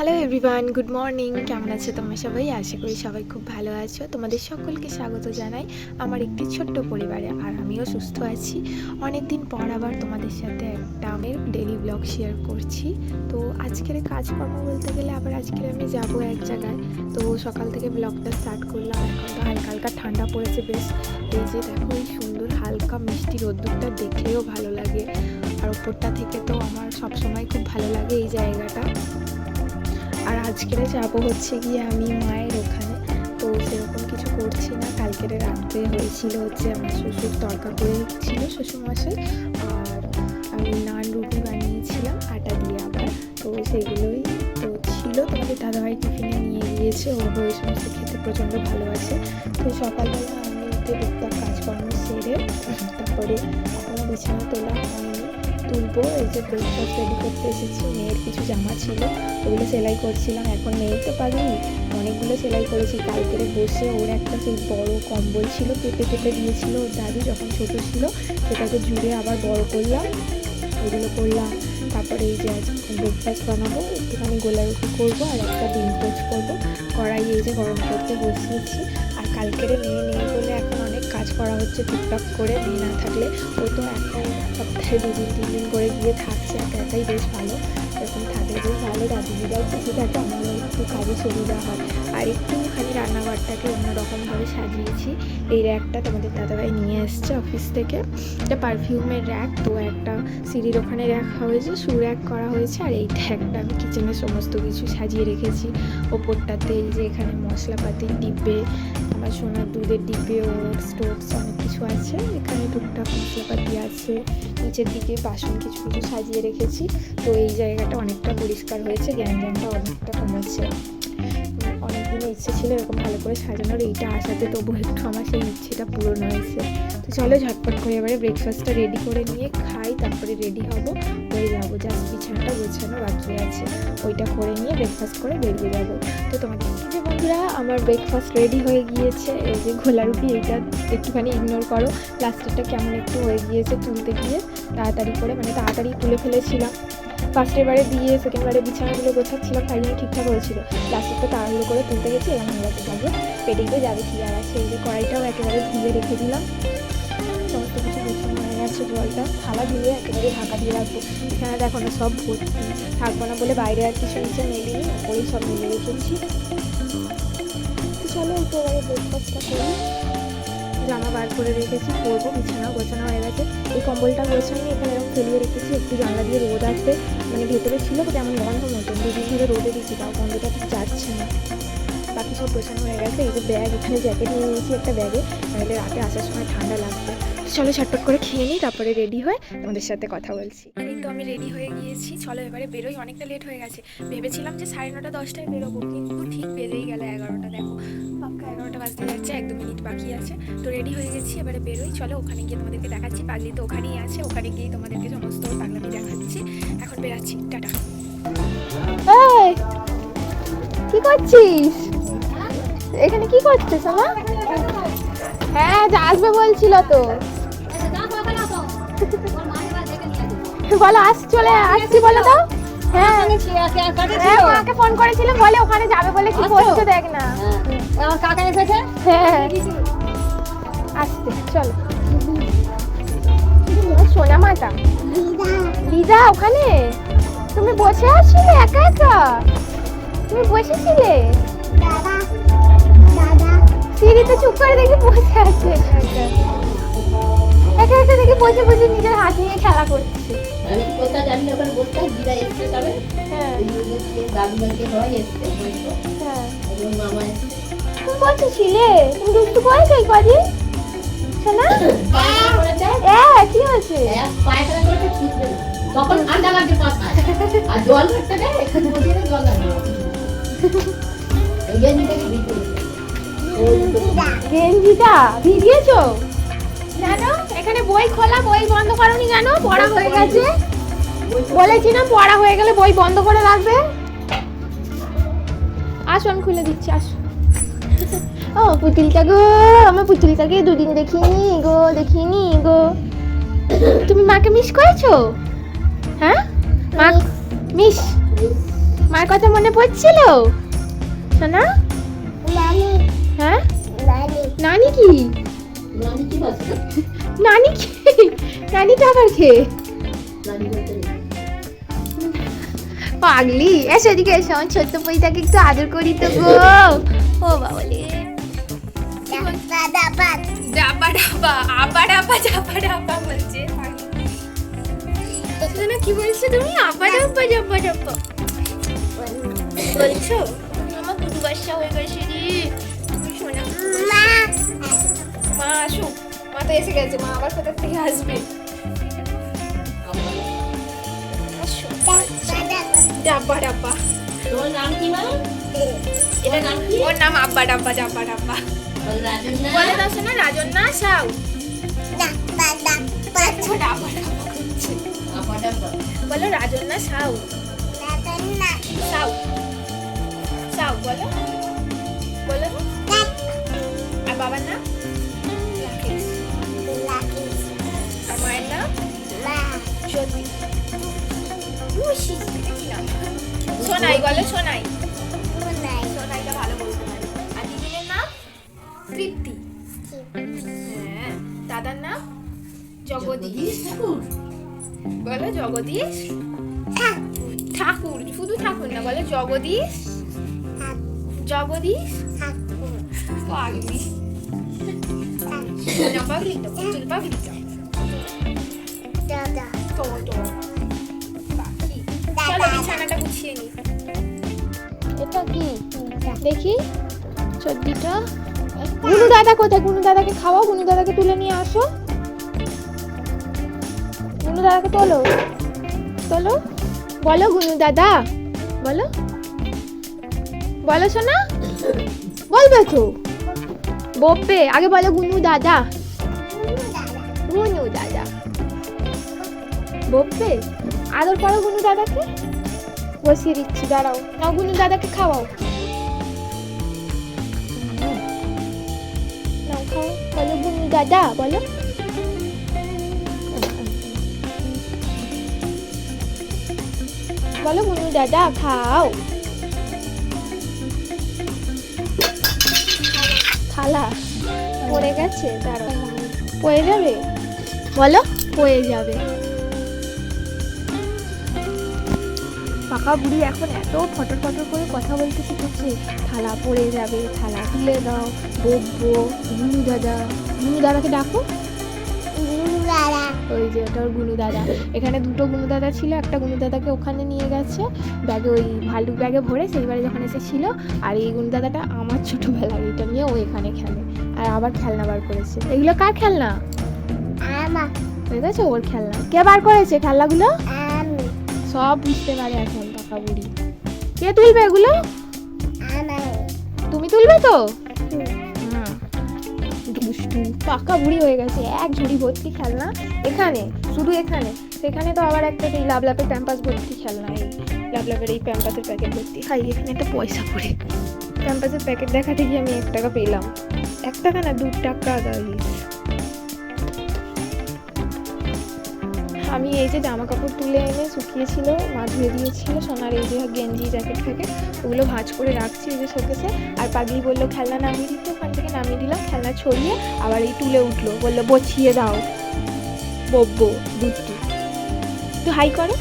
Hello everyone good morning কেমন আছো তোমরা সবাই? আশা করি সবাই খুব ভালো আছো। তোমাদের সকলকে স্বাগত জানাই আমার একটি ছোট্ট পরিবারে, আর আমিও সুস্থ আছি। অনেক দিন পর আবার তোমাদের সাথে একটা আমি ডেলি ব্লগ শেয়ার করছি। তো আজকের কাজকর্ম বলতে গেলে আবার আজকে আমি যাব এক জায়গায়। তো সকাল থেকে ব্লগটা স্টার্ট করলাম। এখন তো হালকা হালকা ঠান্ডা পড়েছে বেশ। এই যে দেখো, এই সুন্দর হালকা মিষ্টি রোদ্দুরটা দেখলেও ভালো লাগে। আর ওপরটা থেকে তো আমার সবসময় খুব ভালো লাগে এই জায়গাটা। আর আজকের যাব হচ্ছে গিয়ে আমি মায়ের ওখানে। তো সেরকম কিছু করছি না। কালকের রাত্রে হয়েছিল হচ্ছে আমার শ্বশুর তরকা করেছিল শ্বশুরমশাই। আর আমি নান রুটি বানিয়েছিলাম, আটা দিয়ে আবার। তো সেগুলোই তো ছিল। তোমাদের দাদাভাই টিফিনে নিয়ে গিয়েছে। ও ওই সমস্ত খেতে প্রচণ্ড ভালোবাসে। তো সকালবেলা আমি একটু টুকটাক কাজকর্ম সেরে তারপরে বিছানা তোলা হয়নি তুলবো, এই যে ব্রেকফাস্ট রেডি করতে এসেছি, মেয়ের কিছু জামা ছিল, ওগুলো সেলাই করছিলাম, এখন মেয়ে তো পারিনি অনেকগুলো সেলাই করেছি, কালকেরে বসে ওর একটা সেই বড় কম্বল ছিল, কেটে কেটে দিয়েছিল ওর দাদু যখন ছোট ছিল, সেটাকে জুড়ে আবার বড় করলাম, ওগুলো করলাম, তারপরে এই যে ব্রেকফাস্ট বানাবো, একটুখানি গোলা রুটি করব আর একটা ডিম পোচ করব কড়াই এই যে গরম করতে বসিয়েছি, আর কালকেরে মেয়ে নেই বলে এখন করা হচ্ছে টুকটাক করে মেয়ে না থাকলে ও তো একটা সপ্তাহে দুদিন তিন দিন করে গিয়ে থাকছে, একা একাই বেশ ভালো। এরকম থাকলে বেশ ভালো দাদু দিদাও কিছু থাকে, আমারও একটু কাজে সুবিধা হয়। আর একটুখানি রান্নাঘরটাকে অন্যরকমভাবে সাজিয়েছি। এই র্যাকটা তোমাদের দাদাভাই নিয়ে এসছে অফিস থেকে। এটা পারফিউমের র্যাক, তো একটা সিঁড়ির ওখানে র্যাক হয়েছে শু র্যাক করা হয়েছে, আর এইটা একটা আমি কিচেনের সমস্ত কিছু সাজিয়ে রেখেছি। ওপরটাতে এই যে এখানে মশলাপাতির ডিব্বে, আমার সোনার দুধের ডিব্বে ওটস টোটস অনেক কিছু আছে। এখানে টুকটাক মশলাপাতি আছে, নিচের দিকে বাসন কিছু কিছু সাজিয়ে রেখেছি। তো এই জায়গাটা অনেকটা পরিষ্কার হয়েছে গ্যাঞ্জামটা অনেকটা কমেছে। ইচ্ছে ছিল এরকম ভালো করে সাজানোর, এইটা আসাতে তবু একটু আমার সেই ইচ্ছেটা পূরণ হয়েছে। তো চলো ঝটপট করে এবারে ব্রেকফাস্টটা রেডি করে নিয়ে খাই, তারপরে রেডি হব হয়ে যাব। জাস্ট বিছানাটা গোছানো বাকি আছে, ওইটা করে নিয়ে ব্রেকফাস্ট করে বেরিয়ে যাব। তো তোমাদের যে বন্ধুরা, আমার ব্রেকফাস্ট রেডি হয়ে গিয়েছে। এই যে ঘোলা রুটি, এইটা একটুখানি ইগনোর করো। প্লাস্টিকটা কেমন একটু হয়ে গিয়েছে তুলতে গিয়ে, তাড়াতাড়ি করে মানে তাড়াতাড়ি তুলে ফেলেছিলাম। ফার্স্টের বারে দিয়ে সেকেন্ড বারে বিছানাগুলো গোছাচ্ছিলাম, তাই জন্য ঠিকঠাক হয়েছিল। লাস্টেরটা তাড়াহুড়ো করে তুলতে গেছি এরকম হয়ে যাবে পেটে গিয়ে যাবে কি? আর আছে এই যে কড়াইটাও একেবারে ধুয়ে রেখে দিলাম। সমস্ত কিছু গোছানো হয়ে গেছে, জলটা থালা ধুয়ে একেবারে ঢাকা দিয়ে রাখব। এখানে দেখো না, সব ভর্তি। থাকব না বলে বাইরে আর কিছু নিচে মেলিনি ওপরেই সব মিলে রেখেছি। চলো একটু এবারে ব্রেকফাস্টটা করি। জামা বার করে রেখেছি পরবো বিছানা গোছানো হয়ে গেছে। এই কম্বলটা গোছাইনি, এখানে এরকম ফেলিয়ে রেখেছি, একটু জানলা দিয়ে রোদ আসবে। মানে ভেতরে ছিল তো তেমন গন্ধ মতো দুদিন ধরে রোদে দিচ্ছি তাও গন্ধটা ঠিক যাচ্ছে না। বাকি সব গোছানো হয়ে গেছে, এই যে ব্যাগ, এখানে জ্যাকেট নিয়ে নিয়েছি একটা ব্যাগে। নাহলে রাতে আসার সময় ঠান্ডা লাগবে। চলো ছটপট করে খেয়ে নিই তারপরে রেডি হয়ে তোমাদের সাথে কথা বলছি। এই তো আমি রেডি হয়ে গিয়েছি চলো এবারে বেরোই অনেকটা লেট হয়ে গেছে। ভেবেছিলাম যে সাড়ে নটা দশটায় বেরোবো কিন্তু ঠিক বেজেই গেল এগারোটা দেখো। পাক্কা এগারোটা বাজতে যাচ্ছে এক দু মিনিট বাকি আছে। তো রেডি হয়ে গেছি এবারে বেরোই চলো ওখানে গিয়ে তোমাদেরকে দেখাচ্ছি। পাগলি তো ওখানেই আছে ওখানে গিয়ে তোমাদেরকে সমস্ত পাগলামি দেখাচ্ছি। এখন বেরাচ্ছি টাটা। এই কি করছিস? এখানে কি করছিস আমার হ্যাঁ যা আসবে বলছিল তো। বলো আস চলে আসছি বলো তো। হ্যাঁ। হ্যাঁ ফোন করেছিলাম বলে ওখানে যাবে বলে কি আসছো? করছ দেখ না। আমার কাকা এসেছে? হ্যাঁ। আসতে চলো। সোনা মাতা ওখানে? তুমি বসে আছিলে একা একা? তুমি বসেছিলে? সিঁড়িতে চুপ করে দেখি বসে আছে একা একা দেখি বসে বসে নিজের হাত নিয়ে খেলা করছে। আমি কোথায় জানি না ওখানে বসতে দিদা এসছে তবে। হ্যাঁ। হয় এসছে হ্যাঁ। এবং মামা এসছে। তুমি দুষ্টু করেছ এই কদিন? শোনা? হ্যাঁ কি হয়েছে? পায়খানা করেছে তখন ঠান্ডা লাগছে মাথায় আর জল ঘাটতে দেয় এখানে বসে জল লাগবে এই জন্য থেকে ভিতরে গেঞ্জিটা ভিজিয়েছো? জানো এখানে বই খোলা বই বন্ধ করনি কেন পড়া হয়ে গেছে। বলেছি না পড়া হয়ে গেলে বই বন্ধ করে রাখবে। আসুন খুলে দিচ্ছি আসুন ও পুতুলটা গো আমার পুতুলটাকে দুদিন দেখিনি গো দেখিনি গো। তুমি মাকে মিস করেছ? হ্যাঁ? মা মিস মায়ের কথা মনে পড়ছিল? সোনা? হ্যাঁ? নানি কি? নানি কি বাসে নানি কি? নানিটা আবার নানি পাগলি এসো এদিকে এসো আমার ছোট্ট পইটাকে একটু আদর করি তো গো। ও বাবলে। ডাবা ডাবা আবা ডাবা ডাবা ডাবা বলছে কি বলছো তুমি? আবা ডাবা ডাবা ডাবা বলছো? আমার বাচ্চা হয়ে গেছে রে। মা আসুক। মা তো এসে গেছে মা আবার কোথা থেকে আসবে? ডাব্বা ডাব্বা। তোমার নাম কি মা এটা নাম কি? ওর নাম আব্বা ডাব্বা ডাব্বা ডাব্বা। বল দাও শোনা রাজন না সাউ। আচ্ছা। বলো রাজন না সাউ। সাউ। সাউ বলো। বলো আর বাবার নাম? জ্যোতি সোনাই বলো সোনাই সোনাইটা ভালো বলতে পারে। আর দিদির নাম? তৃপ্তি হ্যাঁ দাদার নাম? জগদীশ। ঠাকুর? বলো জগদীশ। ঠাকুর। শুধু ঠাকুর না বলো জগদীশ। জগদীশ। পাগলি। না পাগলিটা চুল পাগলিটা তো। এটা কি দাদা কোথায়? দাদাকে দাদাকে তুলে নিয়ে আসো। গুনু দাদাকে তোলো। বলো গুনু দাদা। বলো। বলো শোনা বলবে তো বলবে আগে বলো গুনু দাদা। গুনু দাদা। বলবে আদর করো গুনু দাদাকে। বসিয়ে দিচ্ছি, দাঁড়াও। নাও গুনু দাদাকে খাওয়াও। নাও খাও। বলো গুনু দাদা, বলো। বলো গুনু দাদা, খাও। থালা পড়ে গেছে, দাঁড়াও। পড়ে যাবে? বলো, পড়ে যাবে। পাকা বুড়ি এখন এত ফটর ফটর করে কথা বলতে শিখেছে। থালা পড়ে যাবে থালা তুলে দাও বকবো গুনু দাদা। গুনু দাদাকে ডাকো। ওই যে ওটা ওর গুনু দাদা। এখানে দুটো গুনু দাদা ছিল একটা গুনু দাদাকে ওখানে নিয়ে গেছে। ব্যাগে ওই ভালুক ব্যাগে ভরে সেইবারে যখন এসেছিল আর এই গুনু দাদাটা আমার ছোটবেলার এটা নিয়ে ও এখানে খেলে। আর আবার খেলনা বার করেছে। এগুলো কার খেলনা? দেখেছ ওর খেলনা। কে বার করেছে খেলনাগুলো? সব বুঝতে পারে এখন পাকা বুড়ি। কে তুলবে এগুলো? তুমি তুলবে তো? পাকা বুড়ি হয়ে গেছে, এক ঝুড়ি ভর্তি খেলনা এখানে, শুধু এখানে। সেখানে তো আবার একটা এই লাভলাপের প্যাম্পাস ভর্তি খেলনা, এই লাভলাপের এই প্যাম্পাসের প্যাকেট ভর্তি। হাই, এখানে একটা পয়সা পড়ে। প্যাম্পাসের প্যাকেট দেখাতে গিয়ে আমি এক টাকা পেলাম। এক টাকা না, দু টাকা গাইস আমি এই যে জামা কাপড় তুলে এনে শুকিয়েছিল মা ধুয়ে দিয়েছিল সোনার এই যে গেঞ্জি জ্যাকেট ফ্যাকেট ওগুলো ভাঁজ করে রাখছি এই যে শোকেসে। আর পাগলি বলল খেলনা নামিয়ে দিতে। ওখান থেকে নামিয়ে দিলাম খেলনা ছড়িয়ে আবার এই তুলে উঠল। বলল বছিয়ে দাও। বব্বো দুধটি একটু হাই করো।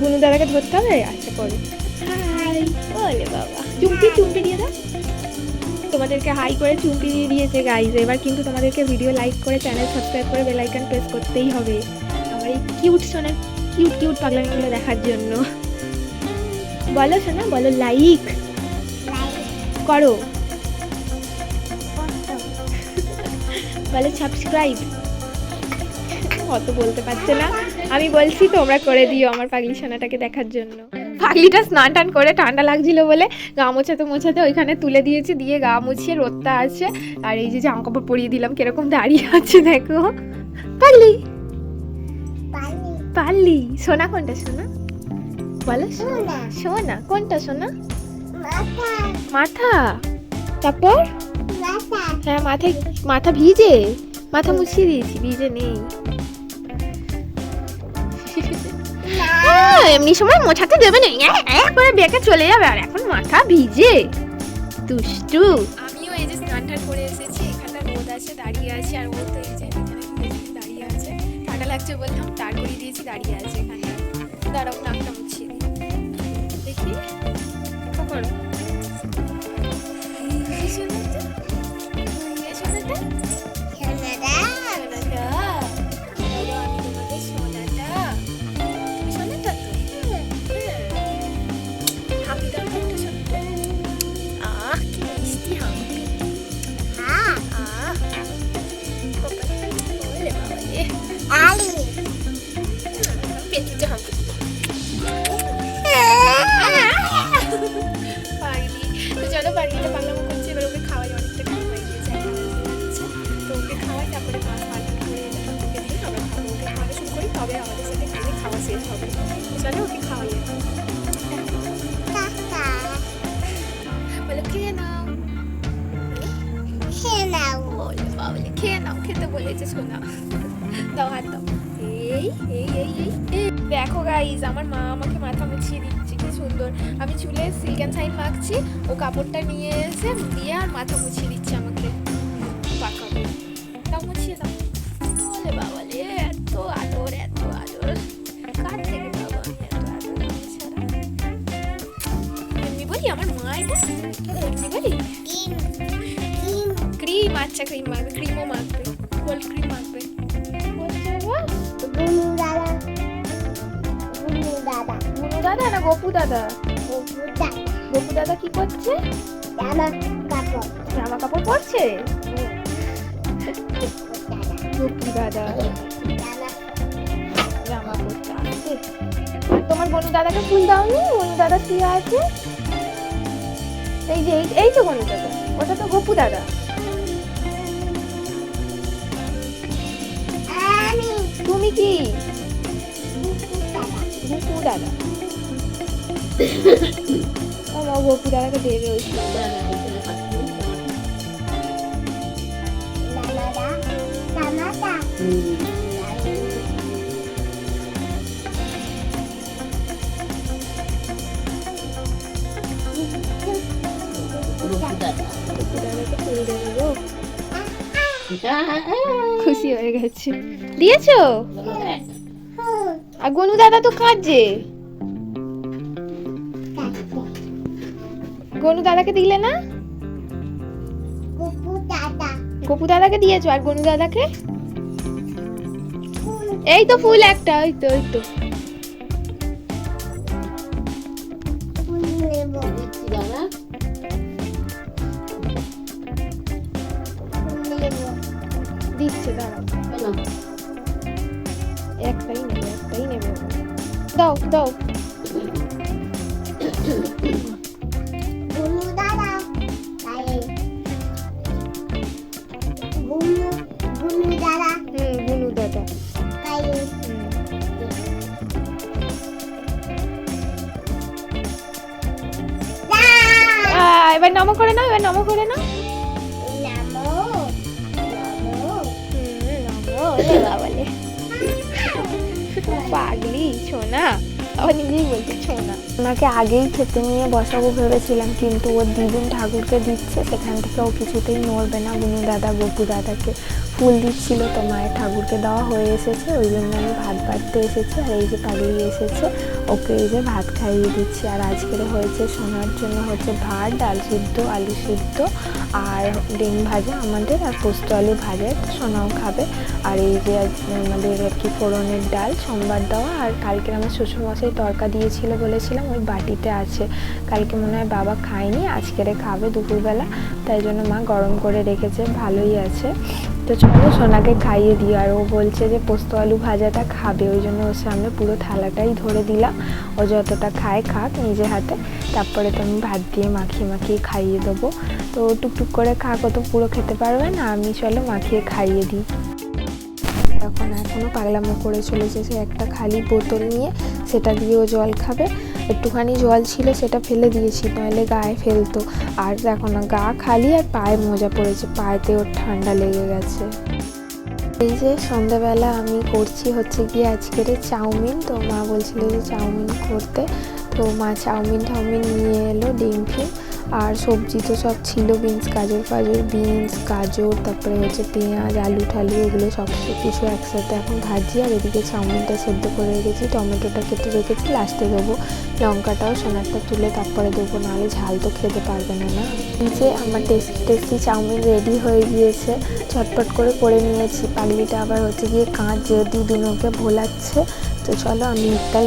গুনু দাদাকে ধরতে হবে? আচ্ছা করো। বলে বাবা। চুমকি চুমকি দিয়ে দাও। তোমাদেরকে হাই করে চুমকি দিয়ে দিয়েছে গাইজ এবার কিন্তু তোমাদেরকে ভিডিও লাইক করে চ্যানেল সাবস্ক্রাইব করে বেল আইকন প্রেস করতেই হবে। আমার এই কিউট সোনার কিউট কিউট পাগলামিগুলো দেখার জন্য। বলো সোনা, বলো লাইক করো। বলো সাবস্ক্রাইব অত বলতে পারছে না। আমি বলছি তোমরা করে দিও আমার পাগলি সোনাটাকে দেখার জন্য। পাগলিটা স্নান টান করে ঠান্ডা লাগছিল বলে গা মোছাতে মোছাতে ওইখানে তুলে দিয়েছি দিয়ে গা মুছিয়ে রোদটা আছে। আর এই যে জামা কাপড় পরিয়ে দিলাম কীরকম দাঁড়িয়ে আছে দেখো। পাগলি! পারলি সোনা কোনটা সোনা? বলো সোনা। সোনা। কোনটা সোনা? মাথা। তারপর? হ্যাঁ মাথায় মাথা ভিজে। মাথা মুছিয়ে দিয়েছি ভিজে নেই। এমনি সময় মোছাতে দেবে না একবারে এ করে বেঁকে চলে যাবে, আর এখন মাথা ভিজে। দুষ্টু। আমিও এই যে স্নান টান করে এসেছি, এখানটা রোদ আছে, দাঁড়িয়ে আছে, আর ও তো এই যে দাঁড়িয়ে আছে। ঠান্ডা লাগছে বললাম তার করে দিয়েছি, দাঁড়িয়ে আছে এখানে। দাঁড়াও, নাকটা মুছিয়ে দেখি করো। মাখছি ও কাপড়টা নিয়ে এসে দিয়ে আর মাথা মুছিয়ে দিচ্ছে আমাকে। পাকা। দাও মুছিয়ে দাও। বলে বাবা রে এত আদর এত আদর। কার থেকে এত আদর এমনি বলি আমার মা এটা? এমনি বলি? ক্রিম আচ্ছা ক্রিম মাখবে ক্রিমও মাখবে। কোল্ড ক্রিম মাখবে। বলছে দাদা না গপু দাদা? গপু দাদা। কি করছে? জামা কাপড়। পরছে? গপু দাদা। জামা পরতে আসছে। তোমার বনু দাদাকে ফুল দাওনি? বনু দাদা শুয়ে আছে? এই যে এই- এই তো বনু দাদা। ওটা তো গপু দাদা। তুমি কি? গপু দাদা। আমার গপু দাদাকে দেবে ওই খুশি হয়ে গেছে। দিয়েছ? আর গনু দাদা তো কাঁদছে। গনু দাদাকে দিলে না? গপু দাদাকে দিয়েছ আর গনু দাদাকে? এই তো ফুল একটা ওই তো ওই তো। দিচ্ছে দাঁড়াও। একটাই নেবে একটাই নেবে। দাও দাও। এবার নমো করে নাও এবার নমো করে নাও। পাগলি সোনা আবার নিজেই বলছে সোনা ওনাকে আগেই খেতে নিয়ে বসাবো ভেবেছিলাম কিন্তু ওর দিদুন ঠাকুরকে দিচ্ছে সেখান থেকে ও কিছুতেই নড়বে না বুনু দাদা বপু দাদাকে। ফুল দিচ্ছিল তো মায়ের ঠাকুরকে দেওয়া হয়ে এসেছে, ওই জন্য আমি ভাত বাড়তে এসেছি, আর এই যে পাগলি এসেছে, ওকে এই যে ভাত খাইয়ে দিচ্ছি। আর আজকের হয়েছে সোনার জন্য হচ্ছে ভাত, ডাল সিদ্ধ, আলু সিদ্ধ, আর ডিম ভাজা আমাদের, আর পোস্ত আলু ভাজা তো সোনাও খাবে। আর এই যে আমাদের আর কি ফোড়নের ডাল, সোমবার দেওয়া, আর কালকে আমার শ্বশুরমশাই তরকা দিয়েছিল বলেছিলাম, ওই বাটিতে আছে। কালকে মনে হয় বাবা খায়নি, আজকেরে খাবে দুপুরবেলা, তাই জন্য মা গরম করে রেখেছে, ভালোই আছে। তো চলো সোনাকে খাইয়ে দিই। আর ও বলছে যে পোস্ত আলু ভাজাটা খাবে, ওই জন্য ওর সামনে পুরো থালাটাই ধরে দিলাম। ও যতটা খায় খাক নিজে হাতে, তারপরে তো আমি ভাত দিয়ে মাখিয়ে মাখিয়ে খাইয়ে দেবো। তো টুকটুক করে খাক, ও তো পুরো খেতে পারবে না, আমি চলো মাখিয়ে খাইয়ে দিই। এখন এখনও পাগলামো করে চলেছে, সে একটা খালি বোতল নিয়ে, সেটা দিয়ে ও জল খাবে। একটুখানি জল ছিল, সেটা ফেলে দিয়েছি নাহলে গায়ে ফেলতো। আর দেখো না, গা খালি আর পায়ে মোজা পড়েছে, পায়েতে ওর ঠান্ডা লেগে গেছে। এই যে সন্ধ্যাবেলা আমি করছি হচ্ছে গিয়ে আজকের চাউমিন, তো মা বলছিল যে চাউমিন করতে। তো মা চাউমিন টাউমিন নিয়ে এলো, ডিম ফিম। আর সবজি তো সব ছিল বিনস গাজর, ফাজর বিনস গাজর, তারপরে হচ্ছে পেঁয়াজ, আলু ঠালু, এগুলো সব কিছু একসাথে এখন ভাজি আর এদিকে চাউমিনটা সেদ্ধ করে রেখেছি। টমেটোটা কেটে রেখেছি লাস্টে দেবো লঙ্কাটাও, সোনারটা তুলে তারপরে দেবো, নাহলে ঝাল তো খেতে পারবে না না? যে আমার টেস্টি টেস্টি চাউমিন রেডি হয়ে গিয়েছে। চটপট করে করে নিয়েছি। পাগলিটা আবার হচ্ছে গিয়ে কাঁচ যেহেতু দুনোকে ভোলাচ্ছে তো চলো আমি একটা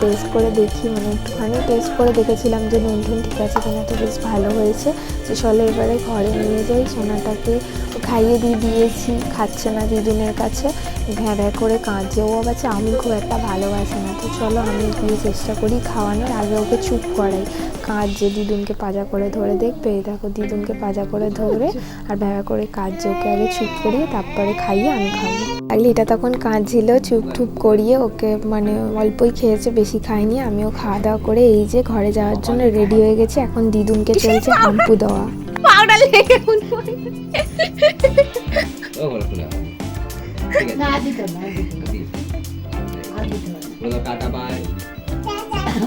টেস্ট করে দেখি মানে একটুখানি টেস্ট করে দেখেছিলাম যে নুন ঠিক আছে কিনা, তো বেশ ভালো হয়েছে। তো চলো এবারে ঘরে নিয়ে যাই, সোনাটাকে খাইয়ে দিয়ে দিয়েছি, খাচ্ছে না দিদুনের কাছে। ভ্যাঁ ভ্যাঁ করে কাঁদছে। ও আবার চাউমিন খুব একটা ভালোবাসি না। তো চলো আমি গিয়ে চেষ্টা করি খাওয়ানোর। আগে ওকে চুপ করাই। কাঁদছে, দিদুনকে পাজা করে ধরে। দেখবে? দেখো, দিদুনকে পাজা করে ধরে আর ভ্যাঁ করে কাঁদছে। ওকে আগে চুপ করিয়ে তারপরে খাইয়ে আমি খাব। আগলে এটা তখন কাঁদছিল, চুপ টুপ করিয়ে ওকে মানে অল্পই খেয়েছে, বেশি খায়নি। আমিও খাওয়া দাওয়া করে এই যে ঘরে যাওয়ার জন্য রেডি হয়ে গেছি। এখন দিদুনকে চলছে হাম্পু দেওয়া। পাউডার লেগে মনে ও বলো খোলা ঠিক আছে। না দিতে না, দিতে হবে। দিস। না, আর দিতে হবে। না। বলো tata bye.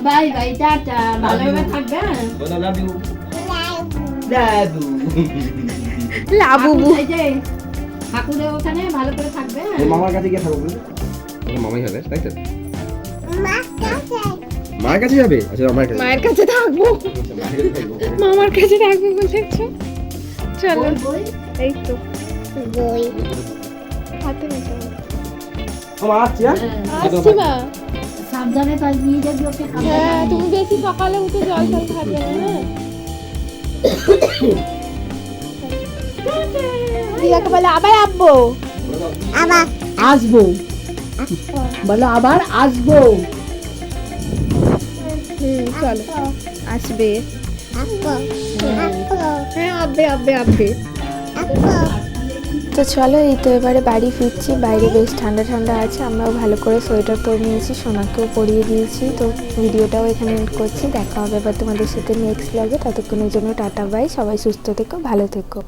Bye bye tata. ভালোভাবে থাকবে হ্যাঁ? বলো লাভ ইউ দাদু লাবুবু এই যে ঠাকুরের ওখানে ভালো করে থাকবে হ্যাঁ? মামার কাছে গিয়ে থাকব মামাই হবে তাই তো? কাছে যাবে? আচ্ছা আমার কাছে মায়ের কাছে থাকব আচ্ছা, মায়ের কাছে থাকব। মামার কাছে থাকব বলেছ। চলো। এই তো। বই। হাতে মামা আসছি হ্যাঁ? হ্যাঁ। আসছি মা। সাবধানে তাই নিয়ে যাবি ওকে হ্যাঁ তুমি বেশি সকালে উঠে জল জল খাবে না হ্যাঁ? দিদাকে বলে আবার আব্বো আবার। আসব। বলো আবার আসব। হুম, চলো। আসবে। হ্যাঁ আব্বে তো চলো, এই তো এবারে বাড়ি ফিরছি। বাইরে বেশ ঠান্ডা ঠান্ডা আছে, আমরাও ভালো করে সোয়েটার পরে নিয়েছি, সোনাকেও পরিয়ে দিয়েছি। তো ভিডিওটাও এখানে এন্ড করছি। দেখা হবে এবার তোমাদের সাথে নেক্সট লাগে ততক্ষণের জন্য টাটা বাই সবাই সুস্থ থেকো, ভালো থেকো।